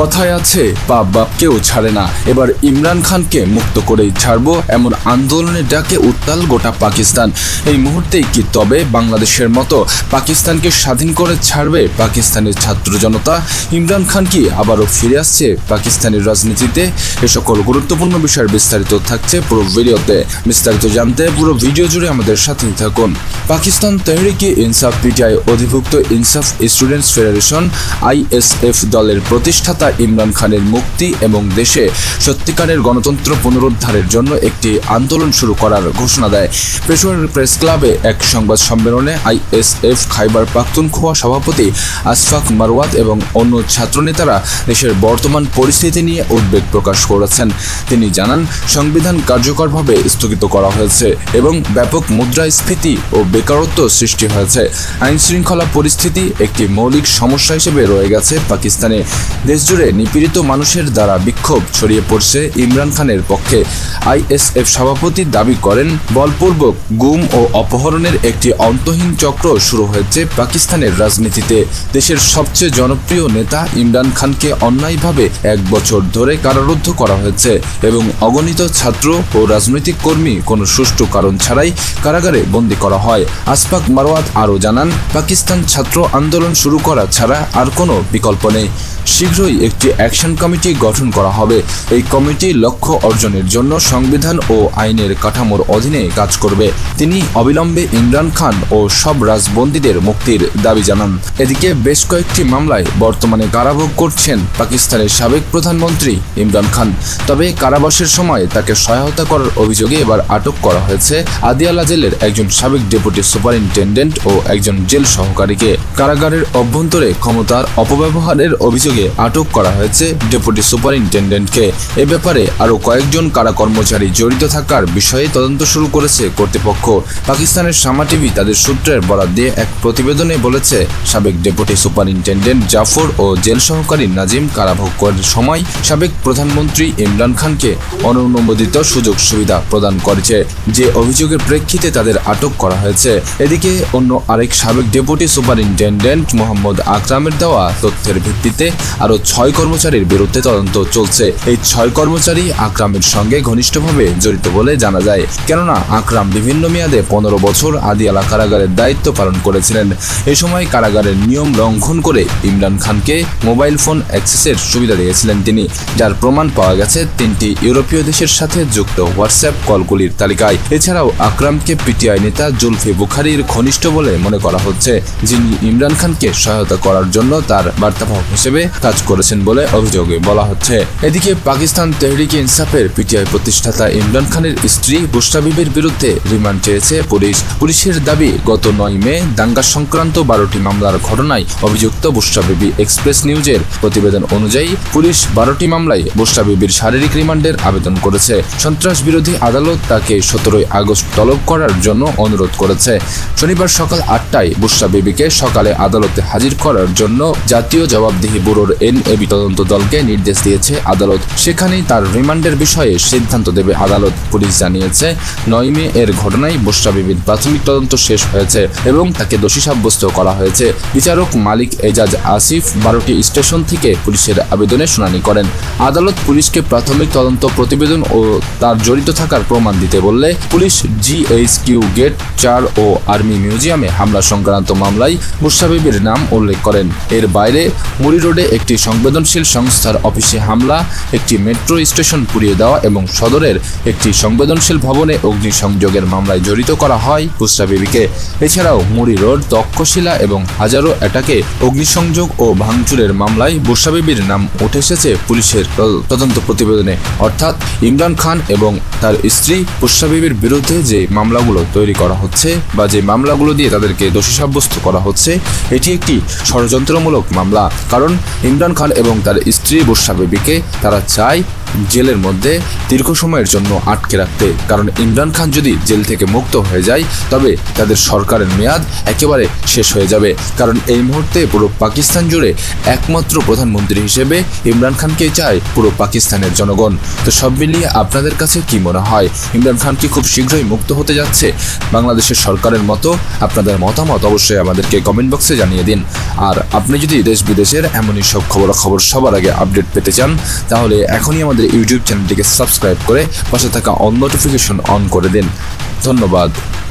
কথায় আছে, বাপ বাপকেও ছাড়ে না। এবার ইমরান খানকে মুক্ত করেই ছাড়বো এমন আন্দোলনের ডাকে উত্তাল গোটা পাকিস্তান। এই মুহূর্তেই কি তবে বাংলাদেশের মতো পাকিস্তানকে স্বাধীন করে ছাড়বে পাকিস্তানের ছাত্র জনতা? ইমরান খান কি আবারও ফিরে আসছে পাকিস্তানের রাজনীতিতে? এ সকল গুরুত্বপূর্ণ বিষয়ের বিস্তারিত থাকছে পুরো ভিডিওতে। বিস্তারিত জানতে পুরো ভিডিও জুড়ে আমাদের সাথেই থাকুন। পাকিস্তান তেহরিকে ইনসাফ পিটিআই অধিভুক্ত ইনসাফ স্টুডেন্টস ফেডারেশন আইএসএফ দলের প্রতিষ্ঠাতা ইমরান খানের মুক্তি এবং দেশে সত্যিকারের গণতন্ত্র পুনরুদ্ধারের জন্য একটি আন্দোলন শুরু করার ঘোষণা দেয়। পেশোয়ার প্রেস ক্লাবে এক সংবাদ সম্মেলনে আইএসএফ খাইবার পাখতুনখোয়া সভাপতি আসফাক মারওয়াত এবং অন্য ছাত্রনেতারা দেশের বর্তমান পরিস্থিতি নিয়ে উদ্বেগ প্রকাশ করেছেন। তিনি জানান, সংবিধান কার্যকরভাবে স্থগিত করা হয়েছে এবং ব্যাপক মুদ্রাস্ফীতি ও বেকারত্ব সৃষ্টি হয়েছে। আইন শৃঙ্খলা পরিস্থিতি একটি মৌলিক সমস্যা হিসেবে রয়ে গেছে পাকিস্তানে। দেশজুড়ে নিপীড়িত মানুষের দ্বারা বিক্ষোভ ছড়িয়ে পড়ছে ইমরান খানের পক্ষে। আইএসএফ সভাপতি দাবি করেন, বলপূর্বক গুম ও অপহরণের একটি অন্তহীন চক্র শুরু হয়েছে পাকিস্তানের রাজনীতিতে। দেশের সবচেয়ে জনপ্রিয় নেতা ইমরান খানকে অন্যায়ভাবে এক বছর ধরে কারারুদ্ধ করা হয়েছে এবং অগণিত ছাত্র ও রাজনৈতিক কর্মী কোনো সুষ্ঠু কারণ ছাড়াই কারাগারে বন্দী করা হয়। আসফাক মারওয়াত আরও জানান, পাকিস্তান ছাত্র আন্দোলন শুরু করা ছাড়া আর কোনো বিকল্প নেই। শীঘ্রই একটি অ্যাকশন কমিটি গঠন করা হবে। এই কমিটি লক্ষ্য অর্জনের জন্য সংবিধান ও আইনের কাঠামোর অধীনে কাজ করবে। তিনি অবিলম্বে ইমরান খান ও সব রাজবন্দীদের মুক্তির দাবি জানান। এদিকে বেশ কয়েকটি মামলায় বর্তমানে কারাভোগ করছেন পাকিস্তানের সাবেক প্রধানমন্ত্রী ইমরান খান। তবে কারাবাসের সময় তাকে সহায়তা করার অভিযোগে এবার আটক করা হয়েছে আদিয়ালা জেলের একজন সাবেক ডেপুটি সুপারিনটেন্ডেন্ট ও একজন জেল সহকারীকে। কারাগারের অভ্যন্তরে ক্ষমতার অপব্যবহারের অভিযোগে আটক করা হয়েছে ডেপুটি সুপারিনটেন্ডেন্টকে। এ ব্যাপারে আরও কয়েকজন কারা কর্মচারী জড়িত থাকার বিষয়ে তদন্ত শুরু করেছে কর্তৃপক্ষ। পাকিস্তানের সামা টিভি তাদের সূত্রের বরাদ দিয়ে এক প্রতিবেদনে বলেছে, সাবেক ডেপুটি সুপারিনটেন্ডেন্ট জাফর ও জেল সহকারী নাজিম কারাভোগ করার সময় সাবেক প্রধানমন্ত্রী ইমরান খানকে অনুমোদিত সুযোগ সুবিধা প্রদান করেছে, যে অভিযোগের প্রেক্ষিতে তাদের আটক করা হয়েছে। এদিকে অন্য আরেক সাবেক ডেপুটি সুপারিনটেন্ডেন্ট মোহাম্মদ আকরামের দেওয়া তথ্যের ভিত্তিতে আরও ছয় কর্মচারীর বিরুদ্ধে তদন্ত চলছে। এই ছয় কর্মচারী আকরামের সঙ্গে ঘনিষ্ঠভাবে জড়িত বলে জানা যায়। কেননা, আকরাম বিভিন্ন মেয়াদে পনেরো বছর আদিয়ালা কারাগারের দায়িত্ব পালন করেছিলেন। এ সময় কারাগারের নিয়ম লঙ্ঘন করে ইমরান খানকে মোবাইল ফোন অ্যাক্সেসের সুবিধা দিয়েছিলেন তিনি, যার প্রমাণ পাওয়া গেছে তিনটি ইউরোপীয় দেশের সাথে যুক্ত হোয়াটসঅ্যাপ কলগুলির তালিকায়। এছাড়াও আকরামকে পিটিআই নেতা জুলফি বুখারির ঘনিষ্ঠ বলে মনে করা হচ্ছে, যিনি ইমরান খানকে সহায়তা করার জন্য তার বার্তাবাহক হিসেবে কাজ করেছেন বলে অভিযোগে। বলা হচ্ছে, এদিকে পাকিস্তান তেহরিকে ইনসাফের পিটিআই প্রতিষ্ঠাতা ইমরান খানের স্ত্রী বুস্তাবিবের বিরুদ্ধে রিমান্ড চেয়েছে পুলিশ। পুলিশের দাবি, গত নয় মে দাঙ্গা সংক্রান্ত বারোটি মামলার ঘটনায় অভিযুক্ত বুস্তাবিবি এক্সপ্রেস নিউজের প্রতিবেদন অনুযায়ী পুলিশ বারোটি মামলায় বুস্তাবিবির শারীরিক রিমান্ডের আবেদন করেছে। সন্ত্রাস বিরোধী আদালত তাকে সতেরোই আগস্ট তলব করার জন্য অনুরোধ করেছে। শনিবার সকাল আটটায় বুস্তাবিবিকে সকালে আদালতে হাজির করার জন্য জাতীয় জবাবদিহি ব্যুরোর এনএবি তদন্ত দলকে নির্দেশ দিয়েছে আদালত। সেখানেই তার রিমান্ডের বিষয়ে সিদ্ধান্ত দেবে আদালত। পুলিশ জানিয়েছে, নয় মে এর ঘটনায় বুসরা বিবির প্রাথমিক তদন্ত শেষ হয়েছে এবং তাকে দোষী সাব্যস্ত করা হয়েছে। বিচারক মালিক এজাজ আসিফ বারোটি স্টেশন থেকে পুলিশের আবেদনে শুনানি করেন। আদালত পুলিশকে প্রাথমিক তদন্ত প্রতিবেদন ও তার জড়িত থাকার প্রমাণ দিতে বললে, পুলিশ জিএইচ কিউ গেট চার ও আর্মি মিউজিয়ামে হামলা সংক্রান্ত মামলায় মুসাবিবির নাম উল্লেখ করেন। এর বাইরে মুড়ি রোডে একটি সংবেদনশীল সংস্থার অফিসে হামলা, একটি মেট্রো স্টেশন পুড়িয়ে দেওয়া এবং সদরের একটি সংবেদনশীল ভবনে অগ্নিসংযোগের মামলায় জড়িত করা হয় বুসরা বিবিকে। এছাড়াও মুড়ি রোড, তক্ষশিলা এবং হাজারো অ্যাটাকে অগ্নিসংযোগ ও ভাঙচুরের মামলায় বুসরা বিবির নাম উঠে এসেছে পুলিশের তদন্ত প্রতিবেদনে। অর্থাৎ ইমরান খান এবং তার স্ত্রী বুসরা বিবির বিরুদ্ধে যে মামলাগুলো তৈরি করা হচ্ছে বা যে মামলাগুলো দিয়ে তাদেরকে দোষী সাব্যস্ত করা হচ্ছে, এটি একটি ষড়যন্ত্রমূলক মামলা। কারণ ইমরান খান এবং তার স্ত্রী বুসা বিবিকে তারা চায় জেলের মধ্যে দীর্ঘ সময়ের জন্য আটকে রাখতে। কারণ ইমরান খান যদি জেল থেকে মুক্ত হয়ে যায়, তবে তাদের সরকারের মেয়াদ একেবারে শেষ হয়ে যাবে। কারণ এই মুহূর্তে পুরো পাকিস্তান জুড়ে একমাত্র প্রধানমন্ত্রী হিসেবে ইমরান খানকে চায় পুরো পাকিস্তানের জনগণ। তো সব মিলিয়ে আপনাদের কাছে কি মনে হয়, ইমরান খান কি খুব শীঘ্রই মুক্ত হতে যাচ্ছে? বাংলাদেশের সরকারের মতো আপনাদের মতামত অবশ্যই আমাদেরকে কমেন্ট বক্সে জানিয়ে দিন। আর আপনি যদি দেশ বিদেশের এমনই সব খবরাখবর সবার আগে আপডেট পেতে চান, তাহলে এখনই আমাদের ইউটিউব চ্যানেলটিকে সাবস্ক্রাইব করে পাশে থাকা অন নোটিফিকেশন অন করে দিন। ধন্যবাদ।